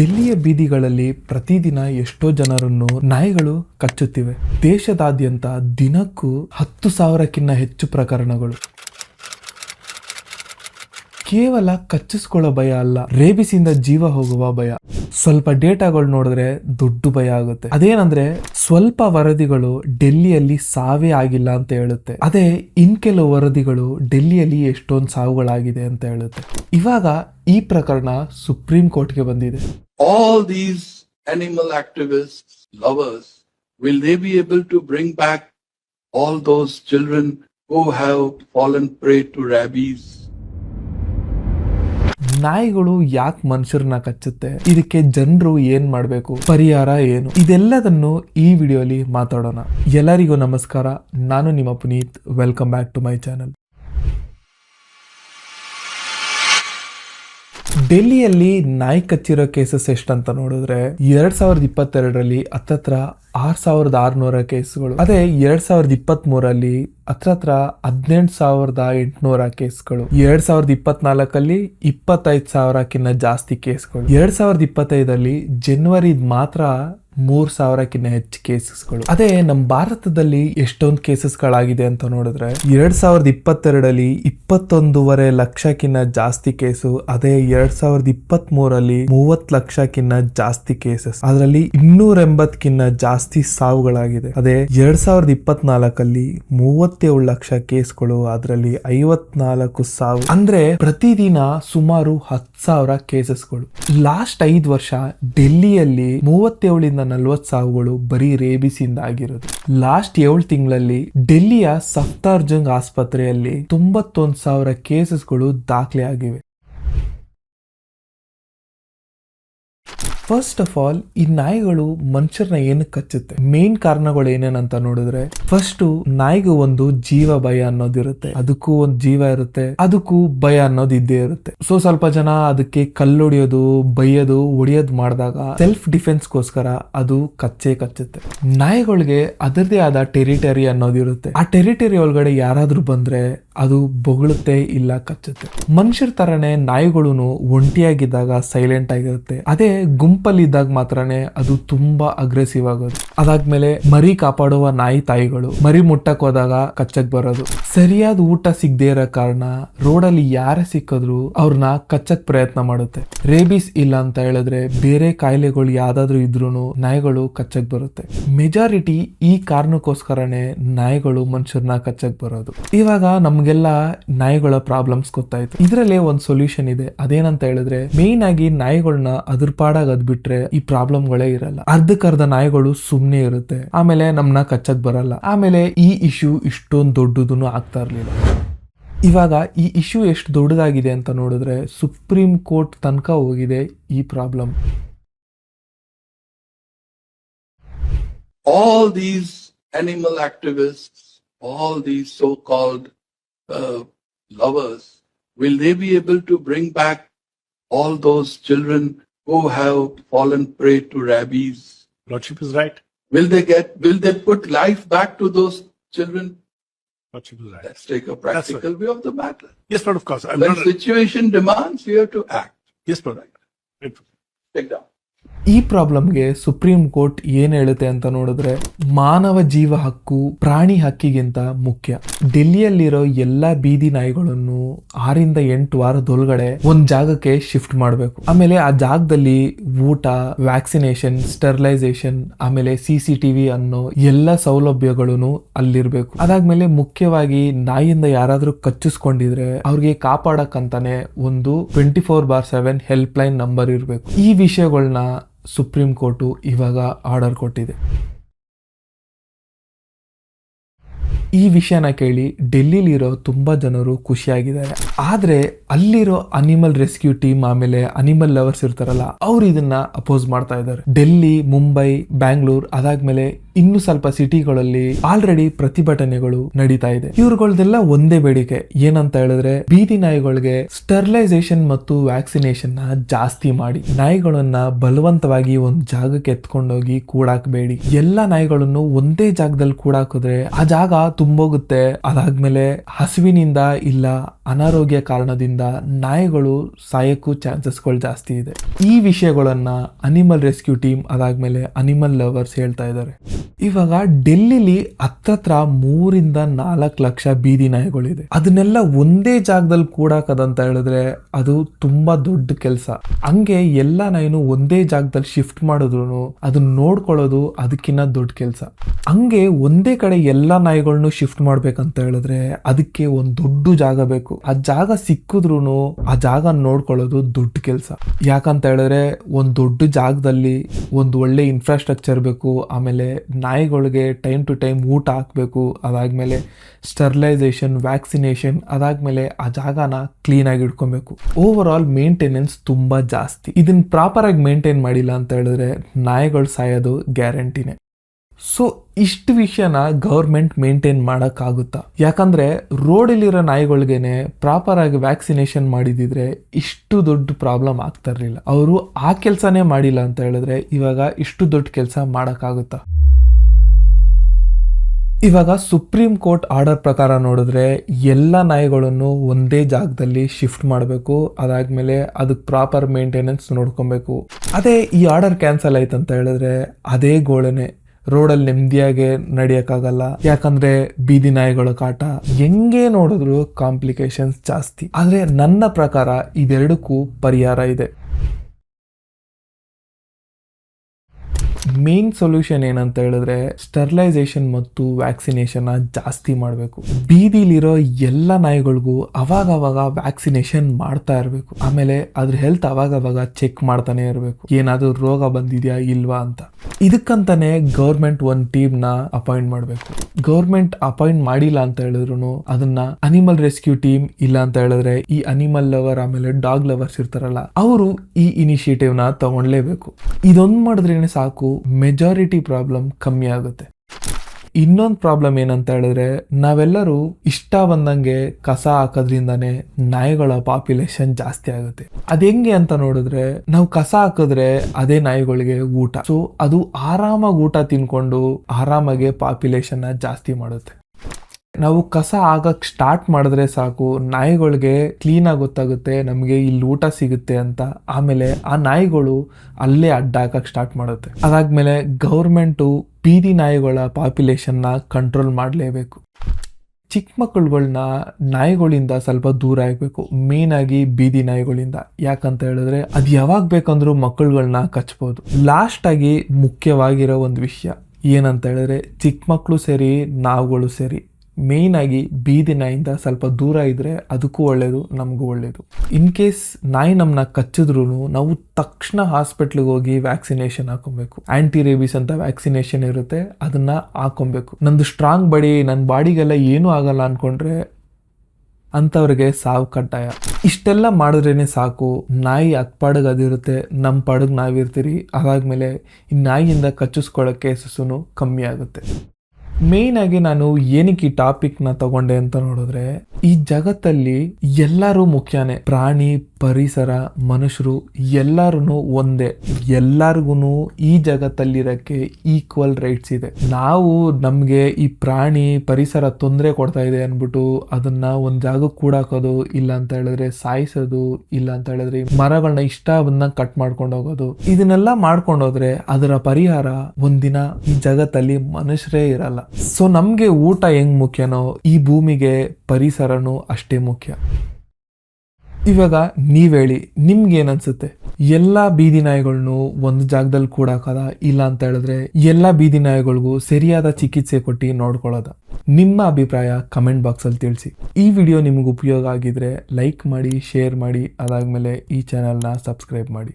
ಡೆಲ್ಲಿಯ ಬೀದಿಗಳಲ್ಲಿ ಪ್ರತಿದಿನ ಎಷ್ಟೋ ಜನರನ್ನು ನಾಯಿಗಳು ಕಚ್ಚುತ್ತಿವೆ. ದೇಶದಾದ್ಯಂತ ದಿನಕ್ಕೂ ಹತ್ತು ಸಾವಿರಕ್ಕಿಂತ ಹೆಚ್ಚು ಪ್ರಕರಣಗಳು. ಕೇವಲ ಕಚ್ಚಿಸ್ಕೊಳ್ಳೋ ಭಯ ಅಲ್ಲ, ರೇಬಿಸಿಂದ ಜೀವ ಹೋಗುವ ಭಯ. ಸ್ವಲ್ಪ ಡೇಟಾಗಳು ನೋಡಿದ್ರೆ ದೊಡ್ಡ ಭಯ ಆಗುತ್ತೆ. ಅದೇನಂದ್ರೆ, ಸ್ವಲ್ಪ ವರದಿಗಳು ಡೆಲ್ಲಿಯಲ್ಲಿ ಸಾವೇ ಆಗಿಲ್ಲ ಅಂತ ಹೇಳುತ್ತೆ. ಅದೇ, ಇನ್ ಕೆಲವು ವರದಿಗಳು ಡೆಲ್ಲಿಯಲ್ಲಿ ಎಷ್ಟೊಂದು ಸಾವುಗಳಾಗಿದೆ ಅಂತ ಹೇಳುತ್ತೆ. ಇವಾಗ ಈ ಪ್ರಕರಣ ಸುಪ್ರೀಂ ಕೋರ್ಟ್ಗೆ ಬಂದಿದೆ. All these animal activists, lovers, will they be able to bring back all those children who have fallen prey to rabies? ನಾಯಿಗಳು ಯಾಕೆ ಮನುಷ್ಯರನ್ನ ಕಚ್ಚುತ್ತೆ ಇದಕ್ಕೆ ಜನರು ಏನ್ ಮಾಡ್ಬೇಕು ಪರಿಹಾರ ಏನು ಇದೆಲ್ಲದನ್ನು ಈ ವಿಡಿಯೋಲಿ ಮಾತಾಡೋಣ ಎಲ್ಲರಿಗೂ ನಮಸ್ಕಾರ ನಾನು ನಿಮ್ಮ Puneeth welcome back to my channel ಡೆಲ್ಲಿಯಲ್ಲಿ ನಾಯಿ ಕಚ್ಚಿರೋ ಕೇಸಸ್ ಎಷ್ಟಂತ ನೋಡಿದ್ರೆ ಎರಡ್ ಸಾವಿರದ ಇಪ್ಪತ್ತೆರಡರಲ್ಲಿ ಹತ್ತತ್ರ ಆರ್ ಸಾವಿರದ ಆರ್ನೂರ ಕೇಸ್ಗಳು ಅದೇ ಎರಡ್ ಸಾವಿರದ ಇಪ್ಪತ್ತ್ ಮೂರಲ್ಲಿ ಹತ್ರ ಹದಿನೆಂಟು ಸಾವಿರದ ಎಂಟುನೂರ ಕೇಸ್ಗಳು ಎರಡ್ ಸಾವಿರದ ಇಪ್ಪತ್ನಾಲ್ಕಲ್ಲಿ ಇಪ್ಪತ್ತೈದು ಸಾವಿರಕ್ಕಿಂತ ಜಾಸ್ತಿ ಕೇಸ್ಗಳು ಎರಡ್ ಸಾವಿರದ ಇಪ್ಪತ್ತೈದಲ್ಲಿ ಜನವರಿ ಮಾತ್ರ ಮೂರ್ ಸಾವಿರಕ್ಕಿಂತ ಹೆಚ್ಚು ಕೇಸಸ್ಗಳು ಅದೇ ನಮ್ಮ ಭಾರತದಲ್ಲಿ ಎಷ್ಟೊಂದು ಕೇಸಸ್ಗಳಾಗಿದೆ ಅಂತ ನೋಡಿದ್ರೆ, ಎರಡ್ ಸಾವಿರದ ಇಪ್ಪತ್ತೆರಡಲ್ಲಿ ಇಪ್ಪತ್ತೊಂದೂವರೆ ಲಕ್ಷಕ್ಕಿಂತ ಜಾಸ್ತಿ ಕೇಸು ಅದೇ ಎರಡ್ ಸಾವಿರದ ಇಪ್ಪತ್ತ್ ಮೂರಲ್ಲಿ ಮೂವತ್ ಲಕ್ಷಕ್ಕಿಂತ ಜಾಸ್ತಿ ಕೇಸಸ್ ಅದರಲ್ಲಿ ಇನ್ನೂರ ಎಂಬತ್ಕಿಂತ ಜಾಸ್ತಿ ಸಾವುಗಳಾಗಿದೆ. ಅದೇ ಎರಡ್ ಸಾವಿರದ ಇಪ್ಪತ್ನಾಲ್ಕಲ್ಲಿ ಮೂವತ್ತೇಳು ಲಕ್ಷ ಕೇಸ್ಗಳು ಅದರಲ್ಲಿ ಐವತ್ನಾಲ್ಕು ಸಾವು. ಅಂದ್ರೆ ಪ್ರತಿದಿನ ಸುಮಾರು ಹತ್ತು ಸಾವಿರ ಕೇಸಸ್ಗಳು ಲಾಸ್ಟ್ ಐದು ವರ್ಷ ಡೆಲ್ಲಿಯಲ್ಲಿ ಮೂವತ್ತೇಳರಿಂದ ನಲ್ವತ್ ಸಾವುಗಳು ಬರೀ ರೇಬಿಸಿಂದ ಆಗಿರೋದು. ಲಾಸ್ಟ್ ಏಳು ತಿಂಗಳಲ್ಲಿ ಡೆಲ್ಲಿಯ ಸಫ್ತಾರ್ಜಂಗ್ ಆಸ್ಪತ್ರೆಯಲ್ಲಿ ತೊಂಬತ್ತೊಂದು ಸಾವಿರ ಕೇಸಸ್ಗಳು ದಾಖಲೆ ಆಗಿವೆ. ಫಸ್ಟ್ ಆಫ್ ಆಲ್ ಈ ನಾಯಿಗಳು ಮನುಷ್ಯರನ್ನ ಏನಕ್ಕೆ ಕಚ್ಚುತ್ತೆ? ಮೇನ್ ಕಾರಣಗಳು ಏನೇನಂತ ನೋಡಿದ್ರೆ ಫಸ್ಟ್ ನಾಯಿಗೂ ಒಂದು ಜೀವ ಭಯ ಅನ್ನೋದಿರುತ್ತೆ. ಅದಕ್ಕೂ ಒಂದು ಜೀವ ಇರುತ್ತೆ. ಅದಕ್ಕೂ ಭಯ ಅನ್ನೋದು ಇದ್ದೇ ಇರುತ್ತೆ. ಸೊ ಸ್ವಲ್ಪ ಜನ ಅದಕ್ಕೆ ಕಲ್ಲೊಡಿಯೋದು, ಬೈಯೋದು, ಹೊಡಿಯೋದು ಮಾಡಿದಾಗ ಸೆಲ್ಫ್ ಡಿಫೆನ್ಸ್ಗೋಸ್ಕರ ಅದು ಕಚ್ಚೆ ಕಚ್ಚುತ್ತೆ. ನಾಯಿಗಳಿಗೆ ಅದರದೇ ಆದ ಟೆರಿಟರಿ ಅನ್ನೋದಿರುತ್ತೆ. ಆ ಟೆರಿಟರಿ ಒಳಗಡೆ ಯಾರಾದ್ರೂ ಬಂದ್ರೆ ಅದು ಬೊಗಳುತ್ತೆ ಇಲ್ಲ ಕಚ್ಚುತ್ತೆ. ಮನುಷ್ಯರ ತರನೇ ನಾಯಿಗಳು ಒಂಟಿಯಾಗಿದ್ದಾಗ ಸೈಲೆಂಟ್ ಆಗಿರುತ್ತೆ. ಅದೇ ಗುಂಪಲ್ಲಿ ಇದ್ದಾಗ ಮಾತ್ರನೇ ಅದು ತುಂಬಾ ಅಗ್ರೆಸಿವ್ ಆಗೋದು. ಅದಾದ್ಮೇಲೆ ಮರಿ ಕಾಪಾಡುವ ನಾಯಿ ತಾಯಿಗಳು, ಮರಿ ಮುಟ್ಟಕ್ ಹೋದಾಗ ಕಚ್ಚಕ್ ಬರೋದು. ಸರಿಯಾದ ಊಟ ಸಿಗದೆ ಇರೋ ಕಾರಣ ರೋಡಲ್ಲಿ ಯಾರೇ ಸಿಕ್ಕಿದ್ರು ಅವ್ರನ್ನ ಕಚ್ಚಕ್ ಪ್ರಯತ್ನ ಮಾಡುತ್ತೆ. ರೇಬಿಸ್ ಇಲ್ಲ ಅಂತ ಹೇಳಿದ್ರೆ ಬೇರೆ ಕಾಯಿಲೆಗಳು ಯಾವ್ದಾದ್ರು ಇದ್ರೂನು ನಾಯಿಗಳು ಕಚ್ಚಕ್ ಬರುತ್ತೆ. ಮೆಜಾರಿಟಿ ಈ ಕಾರಣಕ್ಕೋಸ್ಕರನೇ ನಾಯಿಗಳು ಮನುಷ್ಯರನ್ನ ಕಚ್ಚಕ್ ಬರೋದು. ಇವಾಗ ನಮ್ಗೆಲ್ಲ ನಾಯಿಗಳ ಪ್ರಾಬ್ಲಮ್ಸ್ ಗೊತ್ತಾಯ್ತು. ಇದ್ರಲ್ಲೇ ಒಂದು ಸೊಲ್ಯೂಷನ್ ಇದೆ. ಅದೇನಂತ ಹೇಳಿದ್ರೆ ಮೇನ್ ಆಗಿ ನಾಯಿಗಳನ್ನ ಅದ್ರ ಪಾಡಾಗ ಬಿಟ್ರೆ ಈ ಪ್ರಾಬ್ಲಮ್ಗಳೇ ಇರಲ್ಲ. ಅರ್ಧಕ್ಕರ್ಧ ನಾಯಿಗಳು ಸುಮ್ಮನೆ ಇರುತ್ತೆ. ಆಮೇಲೆ ನಮ್ಮನ್ನ ಕಚ್ಚಕ್ ಬರಲ್ಲ. ಆಮೇಲೆ ಈ ಇಶ್ಯೂ ಇಷ್ಟೊಂದು ದೊಡ್ಡದನ್ನು ಆಗ್ತಾ ಇರಲಿಲ್ಲ. ಇವಾಗ ಈ ಇಶ್ಯೂ ಎಷ್ಟು ದೊಡ್ಡದಾಗಿದೆ ಅಂತ ನೋಡಿದ್ರೆ ಸುಪ್ರೀಂ ಕೋರ್ಟ್ ತನಕ ಹೋಗಿದೆ ಈ problem. All these animal activists, all these so-called lovers lovers, will they be able to bring back all those who have fallen prey to rabies? Lordship is right. Will they get, will they put life back to those children? Lordship is right. Let's take a practical view of the matter. Yes, Lord, of course. I'm When not. situation demands, you have to act. Yes, Lord. Right. Take down. ಈ ಪ್ರಾಬ್ಲಮ್ಗೆ supreme court ಏನ್ ಹೇಳುತ್ತೆ ಅಂತ ನೋಡಿದ್ರೆ ಮಾನವ ಜೀವ ಹಕ್ಕು, ಪ್ರಾಣಿ ಹಕ್ಕಿಗಿಂತ ಮುಖ್ಯ. ಡೆಲ್ಲಿಯಲ್ಲಿರೋ ಎಲ್ಲಾ ಬೀದಿ ನಾಯಿಗಳನ್ನು ಆರಿಂದ ಎಂಟು ವಾರದೊಳಗಡೆ ಒಂದ್ ಜಾಗಕ್ಕೆ ಶಿಫ್ಟ್ ಮಾಡಬೇಕು. ಆಮೇಲೆ ಆ ಜಾಗದಲ್ಲಿ ಊಟ, ವ್ಯಾಕ್ಸಿನೇಷನ್, ಸ್ಟರ್ಲೈಸೇಷನ್, ಆಮೇಲೆ ಸಿ ಸಿ ಟಿವಿ ಅನ್ನೋ ಎಲ್ಲ ಸೌಲಭ್ಯಗಳನ್ನು ಅಲ್ಲಿರ್ಬೇಕು. ಅದಾದ್ಮೇಲೆ ಮುಖ್ಯವಾಗಿ ನಾಯಿಯಿಂದ ಯಾರಾದ್ರೂ ಕಚ್ಚಿಸ್ಕೊಂಡಿದ್ರೆ ಅವ್ರಿಗೆ ಕಾಪಾಡಕ್ಕಂತಾನೆ ಒಂದು twenty four by seven help line number ಇರಬೇಕು. ಈ ವಿಷಯಗಳನ್ನ ಸುಪ್ರೀಂ ಕೋರ್ಟು ಇವಾಗ ಆರ್ಡರ್ ಕೊಟ್ಟಿದೆ. ಈ ವಿಷಯನ ಕೇಳಿ ಡೆಲ್ಲಿಲಿರೋ ತುಂಬ ಜನರು ಖುಷಿಯಾಗಿದ್ದಾರೆ. ಆದ್ರೆ ಅಲ್ಲಿರೋ ಅನಿಮಲ್ ರೆಸ್ಕ್ಯೂ ಟೀಮ್ ಆಮೇಲೆ ಅನಿಮಲ್ ಲವರ್ಸ್ ಇರ್ತಾರಲ್ಲ, ಅವ್ರು ಇದನ್ನ ಅಪೋಸ್ ಮಾಡ್ತಾ ಇದ್ದಾರೆ. ಡೆಲ್ಲಿ, ಮುಂಬೈ, ಬ್ಯಾಂಗ್ಳೂರ್ ಅದಾದ್ಮೇಲೆ ಇನ್ನು ಸ್ವಲ್ಪ ಸಿಟಿಗಳಲ್ಲಿ ಆಲ್ರೆಡಿ ಪ್ರತಿಭಟನೆಗಳು ನಡೀತಾ ಇದೆ. ಇವ್ರುಗಳ್ದೆಲ್ಲ ಒಂದೇ ಬೇಡಿಕೆ. ಏನಂತ ಹೇಳಿದ್ರೆ ಬೀದಿ ನಾಯಿಗಳಿಗೆ ಸ್ಟರ್ಲೈಸೇಷನ್ ಮತ್ತು ವ್ಯಾಕ್ಸಿನೇಷನ್ ಜಾಸ್ತಿ ಮಾಡಿ. ನಾಯಿಗಳನ್ನ ಬಲವಂತವಾಗಿ ಒಂದ್ ಜಾಗಕ್ಕೆ ಎತ್ಕೊಂಡೋಗಿ ಕೂಡಾಕ್ಬೇಡಿ. ಎಲ್ಲಾ ನಾಯಿಗಳನ್ನು ಒಂದೇ ಜಾಗದಲ್ಲಿ ಕೂಡಾಕಿದ್ರೆ ಆ ಜಾಗ ತುಂಬೋಗುತ್ತೆ. ಅದಾದ್ಮೇಲೆ ಹಸಿವಿನಿಂದ ಇಲ್ಲ ಅನಾರೋಗ್ಯ ಕಾರಣದಿಂದ ನಾಯಿಗಳು ಸಾಯೋಕ್ಕೂ ಚಾನ್ಸಸ್ಗಳು ಜಾಸ್ತಿ ಇದೆ. ಈ ವಿಷಯಗಳನ್ನು ಅನಿಮಲ್ ರೆಸ್ಕ್ಯೂ ಟೀಮ್ ಅದಾದ್ಮೇಲೆ ಅನಿಮಲ್ ಲವರ್ಸ್ ಹೇಳ್ತಾ ಇದ್ದಾರೆ. ಇವಾಗ ಡೆಲ್ಲಿಲಿ ಹತ್ತತ್ರ ಮೂರಿಂದ ನಾಲ್ಕು ಲಕ್ಷ ಬೀದಿ ನಾಯಿಗಳಿದೆ. ಅದನ್ನೆಲ್ಲ ಒಂದೇ ಜಾಗದಲ್ಲಿ ಕೂಡಾಕದಂತ ಹೇಳಿದ್ರೆ ಅದು ತುಂಬಾ ದೊಡ್ಡ ಕೆಲಸ. ಹಂಗೆ ಎಲ್ಲ ನಾಯಿನೂ ಒಂದೇ ಜಾಗದಲ್ಲಿ ಶಿಫ್ಟ್ ಮಾಡಿದ್ರು ಅದನ್ನ ನೋಡ್ಕೊಳ್ಳೋದು ಅದಕ್ಕಿಂತ ದೊಡ್ಡ ಕೆಲಸ. ಹಂಗೆ ಒಂದೇ ಕಡೆ ಎಲ್ಲ ನಾಯಿಗಳನ್ನೂ ಶಿಫ್ಟ್ ಮಾಡ್ಬೇಕಂತ ಹೇಳಿದ್ರೆ ಅದಕ್ಕೆ ಒಂದು ದೊಡ್ಡ ಜಾಗ ಬೇಕು. ಆ ಜಾಗ ಸಿಕ್ಕಿದ್ರು ಆ ಜಾಗ ನೋಡ್ಕೊಳ್ಳೋದು ದೊಡ್ಡ ಕೆಲಸ. ಯಾಕಂತ ಹೇಳಿದ್ರೆ ಒಂದು ದೊಡ್ಡ ಜಾಗದಲ್ಲಿ ಒಂದು ಒಳ್ಳೆ ಇನ್ಫ್ರಾಸ್ಟ್ರಕ್ಚರ್ ಬೇಕು, ಆಮೇಲೆ ನಾಯಿಗಳಿಗೆ ಟೈಮ್ ಟು ಟೈಮ್ ಊಟ ಹಾಕಬೇಕು, ಅದಾದ್ಮೇಲೆ ಸ್ಟರ್ಲೈಸೇಷನ್ ವ್ಯಾಕ್ಸಿನೇಷನ್ ಅದಾದ್ಮೇಲೆ ಆ ಜಾಗನ ಕ್ಲೀನ್ ಆಗಿ ಇಟ್ಕೊಬೇಕು. ಓವರ್ ಆಲ್ ಮೇಂಟೆನೆನ್ಸ್ ತುಂಬಾ ಜಾಸ್ತಿ. ಇದನ್ನ ಪ್ರಾಪರ್ ಆಗಿ ಮೇಂಟೈನ್ ಮಾಡಿಲ್ಲ ಅಂತ ಹೇಳಿದ್ರೆ ನಾಯಿಗಳು ಸಾಯೋದು ಗ್ಯಾರಂಟಿನೇ ಸೊ ಇಷ್ಟು ವಿಷಯನ ಗೌರ್ಮೆಂಟ್ ಮೇಂಟೈನ್ ಮಾಡೋಕ್ಕಾಗುತ್ತಾ? ಯಾಕಂದರೆ, ರೋಡಲ್ಲಿರೋ ನಾಯಿಗಳಿಗೇನೆ ಪ್ರಾಪರ್ ಆಗಿ ವ್ಯಾಕ್ಸಿನೇಷನ್ ಮಾಡಿದಿದ್ರೆ ಇಷ್ಟು ದೊಡ್ಡ ಪ್ರಾಬ್ಲಮ್ ಆಗ್ತಾ ಇರಲಿಲ್ಲ. ಅವರು ಆ ಕೆಲಸನೇ ಮಾಡಿಲ್ಲ ಅಂತ ಹೇಳಿದ್ರೆ ಇವಾಗ ಇಷ್ಟು ದೊಡ್ಡ ಕೆಲಸ ಮಾಡೋಕ್ಕಾಗುತ್ತಾ? ಇವಾಗ ಸುಪ್ರೀಂ ಕೋರ್ಟ್ ಆರ್ಡರ್ ಪ್ರಕಾರ ನೋಡಿದ್ರೆ ಎಲ್ಲ ನಾಯಿಗಳನ್ನು ಒಂದೇ ಜಾಗದಲ್ಲಿ ಶಿಫ್ಟ್ ಮಾಡಬೇಕು. ಅದಾದ್ಮೇಲೆ ಅದಕ್ಕೆ ಪ್ರಾಪರ್ ಮೇಂಟೆನೆನ್ಸ್ ನೋಡ್ಕೊಬೇಕು. ಅದೇ ಈ ಆರ್ಡರ್ ಕ್ಯಾನ್ಸಲ್ ಆಯ್ತು ಅಂತ ಹೇಳಿದ್ರೆ ಅದೇ ಗೋಳನೆ. ರೋಡಲ್ಲಿ ನೆಮ್ಮದಿಯಾಗಿ ನಡೆಯಕ್ಕಾಗಲ್ಲ. ಯಾಕಂದ್ರೆ ಬೀದಿ ನಾಯಿಗಳ ಕಾಟ ಹೆಂಗೆ ನೋಡಿದ್ರು ಕಾಂಪ್ಲಿಕೇಶನ್ಸ್ ಜಾಸ್ತಿ. ಆದ್ರೆ ನನ್ನ ಪ್ರಕಾರ ಇದೆರಡಕ್ಕೂ ಪರಿಹಾರ ಇದೆ. ಮೇನ್ ಸೊಲ್ಯೂಷನ್ ಏನಂತ ಹೇಳಿದ್ರೆ ಸ್ಟರ್ಲೈಸೇಷನ್ ಮತ್ತು ವ್ಯಾಕ್ಸಿನೇಷನ್ ಜಾಸ್ತಿ ಮಾಡಬೇಕು. ಬೀದಿಲಿರೋ ಎಲ್ಲ ನಾಯಿಗಳಿಗೂ ಅವಾಗ ಅವಾಗ ವ್ಯಾಕ್ಸಿನೇಷನ್ ಮಾಡ್ತಾ ಇರಬೇಕು. ಆಮೇಲೆ ಅದ್ರ ಹೆಲ್ತ್ ಅವಾಗ ಅವಾಗ ಚೆಕ್ ಮಾಡ್ತಾನೆ ಇರಬೇಕು. ಏನಾದ್ರೂ ರೋಗ ಬಂದಿದ್ಯಾ ಇಲ್ವಾ ಅಂತ. ಇದಕ್ಕಂತಾನೆ ಗೌರ್ಮೆಂಟ್ ಒಂದು ಟೀಮ್ನ ಅಪಾಯಿಂಟ್ ಮಾಡಬೇಕು. ಗೌರ್ಮೆಂಟ್ ಅಪಾಯಿಂಟ್ ಮಾಡಿಲ್ಲ ಅಂತ ಹೇಳಿದ್ರು ಅದನ್ನ ಅನಿಮಲ್ ರೆಸ್ಕ್ಯೂ ಟೀಮ್ ಇಲ್ಲ ಅಂತ ಹೇಳಿದ್ರೆ ಈ ಅನಿಮಲ್ ಲವರ್ ಆಮೇಲೆ ಡಾಗ್ ಲವರ್ಸ್ ಇರ್ತಾರಲ್ಲ, ಅವರು ಈ ಇನಿಷಿಯೇಟಿವ್ನ ತಗೊಳ್ಲೇಬೇಕು ಇದೊಂದ್ ಮಾಡಿದ್ರೇನೆ ಸಾಕು ಮೆಜಾರಿಟಿ ಪ್ರಾಬ್ಲಮ್ ಕಮ್ಮಿ ಆಗುತ್ತೆ. ಇನ್ನೊಂದು ಪ್ರಾಬ್ಲಮ್ ಏನಂತ ಹೇಳಿದ್ರೆ, ನಾವೆಲ್ಲರೂ ಇಷ್ಟ ಬಂದಂಗೆ ಕಸ ಹಾಕೋದ್ರಿಂದಾನೇ ನಾಯಿಗಳ ಪಾಪ್ಯುಲೇಷನ್ ಜಾಸ್ತಿ ಆಗುತ್ತೆ. ಅದು ಹೆಂಗೆ ಅಂತ ನೋಡಿದ್ರೆ, ನಾವು ಕಸ ಹಾಕಿದ್ರೆ ಅದೇ ನಾಯಿಗಳಿಗೆ ಊಟ. ಸೊ ಅದು ಆರಾಮಾಗಿ ಊಟ ತಿನ್ಕೊಂಡು ಆರಾಮಾಗಿ ಪಾಪ್ಯುಲೇಷನ್ನ ಜಾಸ್ತಿ ಮಾಡುತ್ತೆ. ನಾವು ಕಸ ಆಗಕ್ ಸ್ಟಾರ್ಟ್ ಮಾಡಿದ್ರೆ ಸಾಕು, ನಾಯಿಗಳಿಗೆ ಕ್ಲೀನ್ ಆಗಿ ಗೊತ್ತಾಗುತ್ತೆ, ನಮಗೆ ಇಲ್ಲಿ ಊಟ ಸಿಗುತ್ತೆ ಅಂತ. ಆಮೇಲೆ ಆ ನಾಯಿಗಳು ಅಲ್ಲೇ ಅಡ್ಡ ಹಾಕಕ್ ಸ್ಟಾರ್ಟ್ ಮಾಡುತ್ತೆ. ಅದಾದ್ಮೇಲೆ ಗೌರ್ಮೆಂಟು ಬೀದಿ ನಾಯಿಗಳ ಪಾಪ್ಯುಲೇಷನ್ನ ಕಂಟ್ರೋಲ್ ಮಾಡಲೇಬೇಕು. ಚಿಕ್ಕ ಮಕ್ಕಳುಗಳನ್ನ ನಾಯಿಗಳಿಂದ ಸ್ವಲ್ಪ ದೂರ ಆಗಬೇಕು ಮೇನ್ ಆಗಿ ಬೀದಿ ನಾಯಿಗಳಿಂದ. ಯಾಕಂತ ಹೇಳಿದ್ರೆ ಅದು ಯಾವಾಗ ಬೇಕಂದ್ರೂ ಮಕ್ಕಳುಗಳನ್ನ ಕಚ್ಬೋದು. ಆಗಿ ಮುಖ್ಯವಾಗಿರೋ ಒಂದು ವಿಷಯ ಏನಂತ ಹೇಳಿದ್ರೆ ಚಿಕ್ಕ ಮಕ್ಕಳು ಸೇರಿ ನಾವುಗಳು ಸೇರಿ. ಮೇಯ್ನ್ ಆಗಿ ಬೀದಿ ನಾಯಿಂದ ಸ್ವಲ್ಪ ದೂರ ಇದ್ರೆ ಅದಕ್ಕೂ ಒಳ್ಳೇದು, ನಮಗೂ ಒಳ್ಳೇದು. ಇನ್ ಕೇಸ್ ನಾಯಿ ನಮ್ಮನ್ನ ಕಚ್ಚಿದ್ರೂ ನಾವು ತಕ್ಷಣ ಹಾಸ್ಪಿಟ್ಲಿಗೆ ಹೋಗಿ ವ್ಯಾಕ್ಸಿನೇಷನ್ ಹಾಕೊಬೇಕು ಆಂಟಿ ರೇಬಿಸ್ ಅಂತ ವ್ಯಾಕ್ಸಿನೇಷನ್ ಇರುತ್ತೆ, ಅದನ್ನ ಹಾಕೊಬೇಕು ನಂದು ಸ್ಟ್ರಾಂಗ್ ಬಡಿ ನನ್ನ ಬಾಡಿಗೆಲ್ಲ ಏನೂ ಆಗಲ್ಲ ಅನ್ಕೊಂಡ್ರೆ ಅಂಥವ್ರಿಗೆ ಸಾವು ಕಡ್ಡಾಯ. ಇಷ್ಟೆಲ್ಲ ಮಾಡಿದ್ರೇನೆ ಸಾಕು, ನಾಯಿ ಅದು ಅದಿರುತ್ತೆ ನಮ್ಮ ಪಾಡಗ್ ನಾವಿರ್ತೀರಿ. ಅದಾದ್ಮೇಲೆ ಈ ನಾಯಿಯಿಂದ ಕಚ್ಚಿಸ್ಕೊಳ್ಳೋ ಸುಸುನು ಕಮ್ಮಿ ಆಗುತ್ತೆ. ಮೇಯ್ನ್ ಆಗಿ ನಾನು ಏನಕ್ಕೆ ಈ ಟಾಪಿಕ್ನ ತಗೊಂಡೆ ಅಂತ ನೋಡಿದ್ರೆ, ಈ ಜಗತ್ತಲ್ಲಿ ಎಲ್ಲರೂ ಮುಖ್ಯನೇ. ಪ್ರಾಣಿ, ಪರಿಸರ, ಮನುಷ್ಯರು ಎಲ್ಲರೂ ಒಂದೇ. ಎಲ್ಲರಿಗೂ ಈ ಜಗತ್ತಲ್ಲಿರಕ್ಕೆ ಈಕ್ವಲ್ ರೈಟ್ಸ್ ಇದೆ. ನಾವು ನಮ್ಗೆ ಈ ಪ್ರಾಣಿ, ಪರಿಸರ ತೊಂದರೆ ಕೊಡ್ತಾ ಇದೆ ಅನ್ಬಿಟ್ಟು ಅದನ್ನ ಒಂದ್ ಜಾಗಕ್ಕೆ ಕೂಡಾಕೋದು, ಇಲ್ಲ ಅಂತ ಹೇಳಿದ್ರೆ ಸಾಯಿಸೋದು, ಇಲ್ಲ ಅಂತ ಹೇಳಿದ್ರೆ ಮರಗಳನ್ನ ಇಷ್ಟ ಬಂದಂಗೆ ಕಟ್ ಮಾಡ್ಕೊಂಡು ಹೋಗೋದು. ಇದನ್ನೆಲ್ಲ ಮಾಡ್ಕೊಂಡೋದ್ರೆ ಅದರ ಪರಿಹಾರ ಒಂದಿನ ಈ ಜಗತ್ತಲ್ಲಿ ಮನುಷ್ಯರೇ ಇರಲ್ಲ. ಸೊ ನಮಗೆ ಊಟ ಹೆಂಗ್ ಮುಖ್ಯನೋ, ಈ ಭೂಮಿಗೆ ಪರಿಸರನೂ ಅಷ್ಟೇ ಮುಖ್ಯ. ಇವಾಗ ನೀವ್ ಹೇಳಿ, ನಿಮ್ಗೆ ಏನನ್ಸುತ್ತೆ ಎಲ್ಲ ಬೀದಿ ನಾಯಿಗಳನ್ನು ಒಂದು ಜಾಗದಲ್ಲಿ ಕೂಡಾಕದ? ಇಲ್ಲ ಅಂತ ಹೇಳಿದ್ರೆ ಎಲ್ಲ ಬೀದಿ ನಾಯಿಗಳಿಗೂ ಸರಿಯಾದ ಚಿಕಿತ್ಸೆ ಕೊಟ್ಟು ನೋಡ್ಕೊಳ್ಳೋದ? ನಿಮ್ಮ ಅಭಿಪ್ರಾಯ ಕಮೆಂಟ್ ಬಾಕ್ಸ್ ಅಲ್ಲಿ ತಿಳಿಸಿ. ಈ ವಿಡಿಯೋ ನಿಮ್ಗೆ ಉಪಯೋಗ ಆಗಿದ್ರೆ ಲೈಕ್ ಮಾಡಿ, ಶೇರ್ ಮಾಡಿ, ಅದಾದ್ಮೇಲೆ ಈ ಚಾನೆಲ್ನ ಸಬ್ಸ್ಕ್ರೈಬ್ ಮಾಡಿ.